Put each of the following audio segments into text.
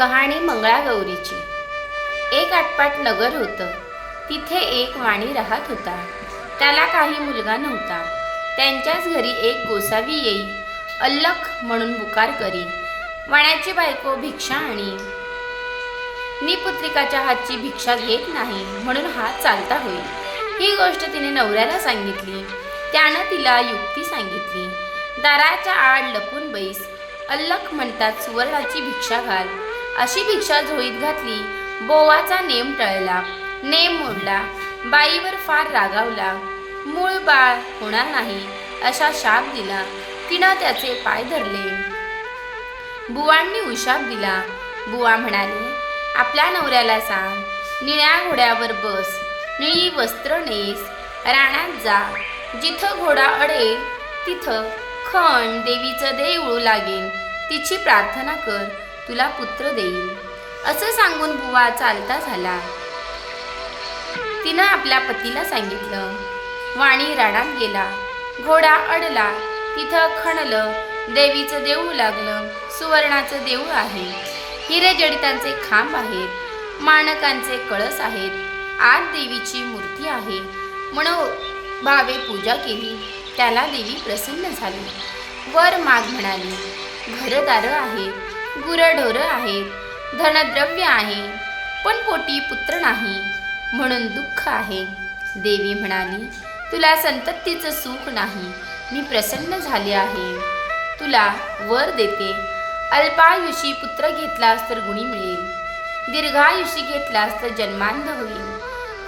कहाणी मंगळागौरीची. एक आटपाट नगर होतं. तिथे एक वाणी राहत होता. त्याला काही मुलगा नव्हता. त्यांच्याच घरी एक गोसावी येई अल्लख म्हणून बुकार करी. वाण्याची बायको भिक्षा आणि निपुत्रिकाच्या हातची भिक्षा घेत नाही म्हणून हात चालता होईल ही गोष्ट तिने नवऱ्याला सांगितली. त्यानं तिला युक्ती सांगितली. दाराच्या आड लपून बैस अल्लख म्हणतात सुवर्णाची भिक्षा घाल. अशी भिक्षा झोईत घातली. बोवाचा नेम टळला. नेम मोडला. बाईवर फार रागावला. मूळ बाळ होणार नाही असा शाप दिला. तिनं त्याचे पाय धरले. बुवांनी उशाप दिला. बुवा म्हणाले आपल्या नवऱ्याला सांग. निळ्या घोड्यावर बस. निळी वस्त्र नेस. राण्यात जा. जिथं घोडा अडेल तिथं खण देवीचं देऊळ लागेल. तिची प्रार्थना कर. तुला पुत्र देईल असं सांगून बुवा चालता झाला. तिनं आपल्या पतीला सांगितलं. वाणी राडात गेला. घोडा अडला. तिथं खणलं. देवीचं देऊळ लागलं. सुवर्णाचं देऊळ आहे. हिरे जडितांचे खांब आहेत. माणकांचे कळस आहेत. आत देवीची मूर्ती आहे. म्हणून भावे पूजा केली. त्याला देवी प्रसन्न झाली. वर माग म्हणाली घरदारं आहेत गुरढोरं आहेत धनद्रव्य आहे पण पोटी पुत्र नाही म्हणून दुःख आहे. देवी म्हणाली तुला संततीचं सुख नाही. मी प्रसन्न झाले आहे. तुला वर देते. अल्पायुषी पुत्र घेतलास तर गुणी मिळेल. दीर्घायुषी घेतलास तर जन्मांध होईल.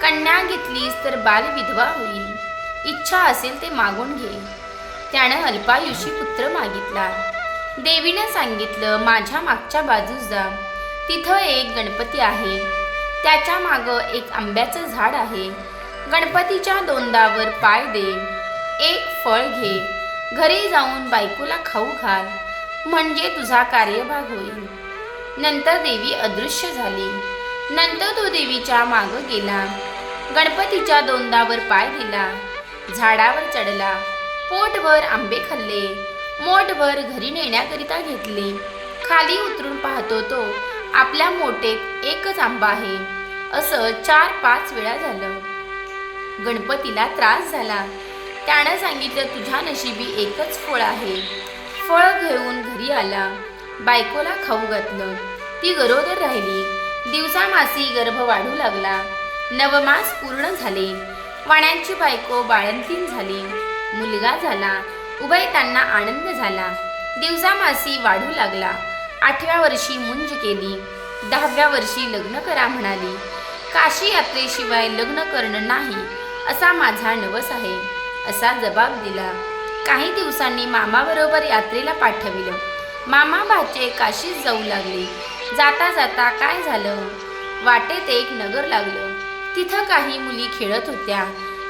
कन्या घेतलीस तर बालविधवा होईल. इच्छा असेल ते मागून घे. त्यानं अल्पायुषी पुत्र मागितला. देवीनं सांगितलं माझ्या मागच्या बाजूस जा. तिथं एक गणपती आहे. त्याच्या मागं एक आंब्याचं झाड आहे. गणपतीच्या दोंदावर पाय दे. एक फळ घे. घरी जाऊन बायकोला खाऊ घाल. म्हणजे तुझा कार्यभाग होईल. नंतर देवी अदृश्य झाली. नंतर तो देवीच्या मागं गेला. गणपतीच्या दोंदावर पाय दिला. झाडावर चढला. पोटभर आंबे खाल्ले. मोठभर घरी नेण्याकरिता घेतले. खाली उतरून पाहतो तो आपल्या मोठेत एकच आंबा आहे. असं चार पाच वेळा झालं. गणपतीला त्रास झाला. त्यानं सांगितलं तुझ्या नशिबी एकच फळ आहे. फळ घेऊन घरी आला. बायकोला खाऊ घातलं. ती गरोदर राहिली. दिवसामासी गर्भ वाढू लागला. नवमास पूर्ण झाले. वाण्यांची बायको बाळंतीन झाली. मुलगा झाला. उभय त्यांना आनंद झाला. दिवसामासी वाढू लागला. आठव्या वर्षी मुंज केली. दहाव्या वर्षी लग्न करा म्हणाली. काशी यात्रेशिवाय लग्न करणं नाही असा माझा नवस आहे असा जबाब दिला. काही दिवसांनी मामाबरोबर यात्रेला पाठविलं. मामा भाचे काशीच जाऊ लागले. जाता जाता काय झालं? वाटेत एक नगर लागलं. तिथं काही मुली खेळत होत्या.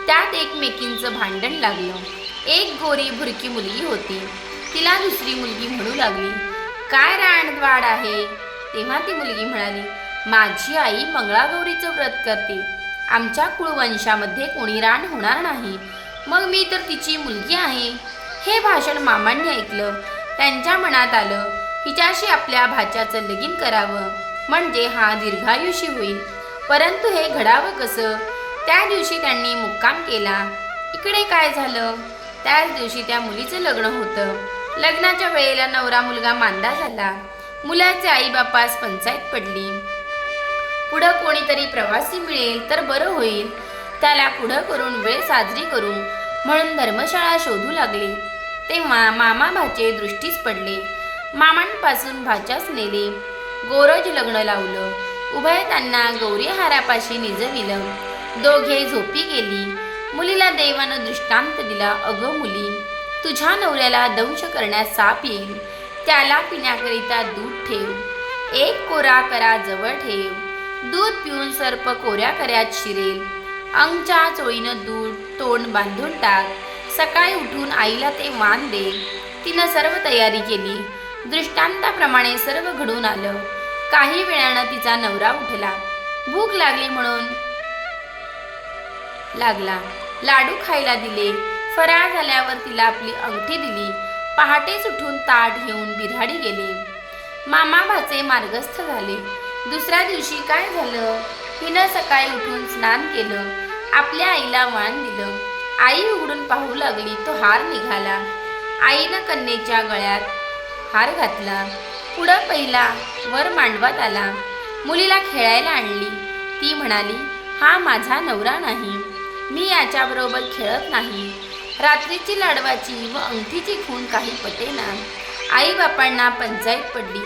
त्यात एकमेकींचं भांडण लागलं. एक गोरी भुरकी मुलगी होती. तिला दुसरी मुलगी म्हणू लागली. काय रानवाड आहे? तेव्हा ती मुलगी म्हणाली माझी आई मंगळागौरीचं व्रत करते. आमच्या कुळवंशामध्ये कोणी रान होणार नाही. मग मी तर तिची मुलगी आहे. हे भाषण मामांनी ऐकलं. त्यांच्या मनात आलं हिच्याशी आपल्या भाच्याचं लगीन करावं. म्हणजे हा दीर्घायुषी होईल. परंतु हे घडावं कसं? त्या दिवशी त्यांनी मुक्काम केला. इकडे काय झालं? त्याच दिवशी त्या मुलीचं लग्न होतं. लग्नाच्या वेळेला नवरा मुलगा मांदा झाला. मुलाचे आईबापास पंचायत पडली. पुढं कोणीतरी प्रवासी मिळेल तर बरं होईल. त्याला पुढं करून वेळ साजरी करू म्हणून धर्मशाळा शोधू लागले. तेव्हा मामा भाचे दृष्टीस पडले. मामांपासून भाच्यास नेले. गोरज लग्न लावलं. उभय त्यांना गौरी हारापाशी निजविलं. दोघे झोपी गेली. मुलीला देवानं दृष्टांत दिला अगं मुली तुझ्या नवऱ्याला दंश करण्यास साप येईल. त्याला पिण्याकरिता दूध ठेव. एक कोरा करा जवळ ठेव. दूध पिऊन सर्प कोऱ्या कर्यात शिरेल. अंगच्या चोळीनं दूध तोंड बांधून टाक. सकाळी उठून आईला ते मान दे. तिनं सर्व तयारी केली. दृष्टांताप्रमाणे सर्व घडून आलं. काही वेळानं तिचा नवरा उठला. भूक लागली म्हणून लागला. लाडू खायला दिले. फराळ झाल्यावर तिला आपली अंगठी दिली. पहाटेच उठून ताट घेऊन बिऱ्हाडी गेले. मामा भाचे मार्गस्थ झाले. दुसऱ्या दिवशी काय झालं? हिनं सकाळी उठून स्नान केलं. आपल्या आईला वाण दिलं. आई उघडून पाहू लागली तो हार निघाला. आईनं कन्येच्या गळ्यात हार घातला. पुढं पहिला वर मांडवात आला. मुलीला खेळायला आणली. ती म्हणाली हा माझा नवरा नाही. मी याच्याबरोबर खेळत नाही. रात्रीची लाडवाची व अंगठीची खून काही पटेना आई बापांना पंचायत पडली.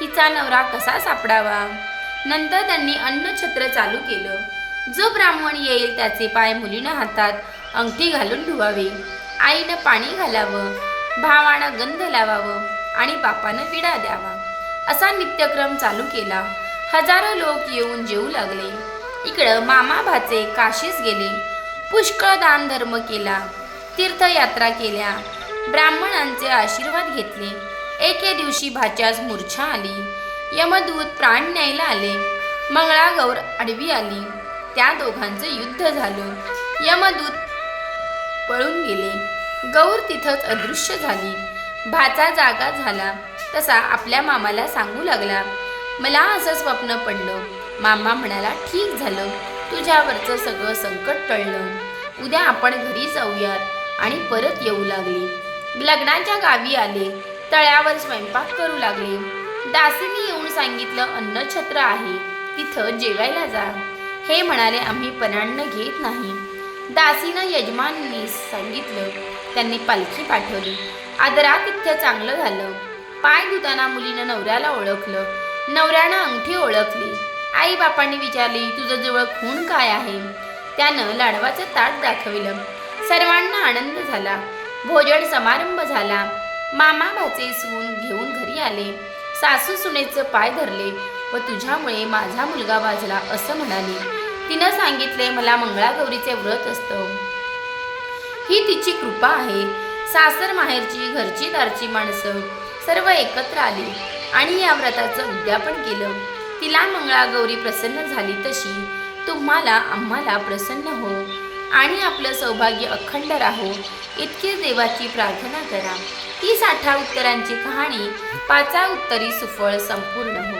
हिचा नवरा कसा सापडावा? नंतर त्यांनी अन्नछत्र चालू केलं. जो ब्राह्मण येईल त्याचे पाय मुलीनं हातात अंगठी घालून धुवावे. आईनं पाणी घालावं भावानं गंध लावावं आणि बापानं विडा द्यावा. असा नित्यक्रम चालू केला. हजारो लोक येऊन जेवू लागले. इकडं मामा भाचे काशीस गेले. पुष्कळ दानधर्म केला तीर्थयात्रा केल्या ब्राह्मणांचे आशीर्वाद घेतले. एके दिवशी भाच्यास मूर्छा आली. यमदूत प्राण न्यायला आले. मंगळागौर आडवी आली. त्या दोघांचं युद्ध झालं. यमदूत पळून गेले. गौर तिथंच अदृश्य झाली. भाचा जागा झाला. तसा आपल्या मामाला सांगू लागला मला असं स्वप्न पडलं. मामा म्हणाला ठीक झालं. तुझ्यावरचं सगळं संकट टळलं. उद्या आपण घरी जाऊयात आणि परत येऊ लागले. लग्नाच्या गावी आले तळ्यावर स्वयंपाक करू लागले. दासीने येऊन सांगितलं अन्नछत्र आहे तिथं जेवायला जा. हे म्हणाले आम्ही परान्न घेत नाही. दासीनं यजमानने सांगितलं त्यांनी पालखी पाठवली. आदरात इथं चांगलं झालं. पाय धुताना मुलीनं नवऱ्याला ओळखलं. नवऱ्यानं अंगठी ओळखली. आई बापांनी विचारली तुझं जवळ खूण काय आहे? त्यानं लाडवाचं ताट दाखविलं. सर्वांना आनंद झाला. भोजन समारंभ झाला. मामा भाचे सून घेऊन घरी आले. सासू सुनेचं पाय धरले व तुझ्यामुळे माझा मुलगा वाजला असं म्हणाली. तिनं सांगितले मला मंगळागौरीचे व्रत असतं. ही तिची कृपा आहे. सासर माहेरची घरची दारची माणसं सर्व एकत्र आली आणि या व्रताचं उद्यापन केलं. तिला मंगळागौरी प्रसन्न झाली तशी. तुम्हाला आम्हाला प्रसन्न हो. आणि आपलं सौभाग्य अखंड राहो. इतकी देवाची प्रार्थना करा. ती साठा उत्तरांची कहाणी पाचा उत्तरी सुफळ संपूर्ण हो.